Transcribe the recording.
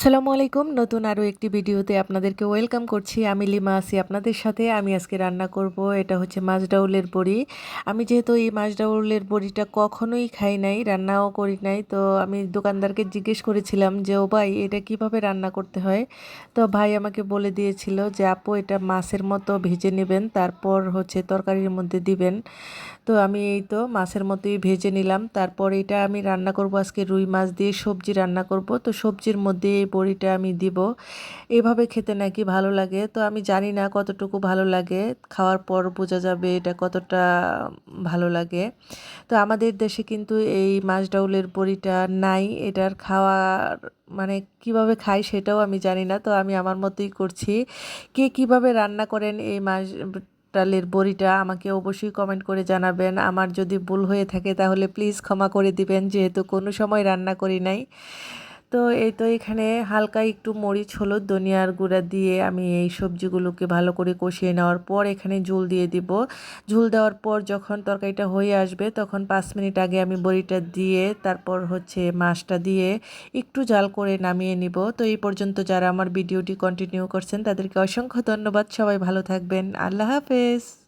আসসালামু আলাইকুম। নতুন আরও একটি ভিডিওতে আপনাদেরকে ওয়েলকাম করছি। আমি লিমা আছি আপনাদের সাথে। আমি আজকে রান্না করব। এটা হচ্ছে মাছ ডাউলের বড়ি। আমি যেহেতু এই মাছ ডাউলের বড়িটা কখনোই খাই নাই, রান্নাও করি নাই, তো আমি দোকানদারকে জিজ্ঞেস করেছিলাম যে, ও ভাই, এটা কীভাবে রান্না করতে হয়? তো ভাই আমাকে বলে দিয়েছিল যে, আপু, এটা মাছের মতো ভেজে নেবেন, তারপর হচ্ছে তরকারির মধ্যে দিবেন। তো আমি এই তো মাছের মতোই ভেজে নিলাম। তারপর এটা আমি রান্না করব। আজকে রুই মাছ দিয়ে সবজি রান্না করব। তো সবজির মধ্যে এই বড়িটা আমি দিব। এভাবে খেতে নাকি ভালো লাগে। তো আমি জানি না কতটুকু ভালো লাগে। খাওয়ার পর বোঝা যাবে এটা কতটা ভালো লাগে। তো আমাদের দেশে কিন্তু এই মাছ ডাউলের বড়িটা নাই। এটার খাওয়ার মানে কীভাবে খাই সেটাও আমি জানি না। তো আমি আমার মতোই করছি। কে কীভাবে রান্না করেন এই মাছ ডালের বড়িটা আমাকে অবশ্যই কমেন্ট করে জানাবেন। আমার যদি ভুল হয়ে থাকে তাহলে প্লিজ ক্ষমা করে দিবেন। যেহেতু কোনো সময় রান্না করি নাই। তো এই তো এখানে হালকা একটু মরিচ, হলুদ, ধনিয়ার গুঁড়া দিয়ে আমি এই সবজিগুলোকে ভালো করে কষিয়ে নেওয়ার পর এখানে ঝুল দিয়ে দিব। ঝুল দেওয়ার পর যখন তরকারিটা হয়ে আসবে তখন পাঁচ মিনিট আগে আমি বড়িটা দিয়ে, তারপর হচ্ছে মাছটা দিয়ে একটু জাল করে নামিয়ে নিব। তো এই পর্যন্ত যারা আমার ভিডিওটি কন্টিনিউ করছেন তাদেরকে অসংখ্য ধন্যবাদ। সবাই ভালো থাকবেন। আল্লাহ হাফেজ।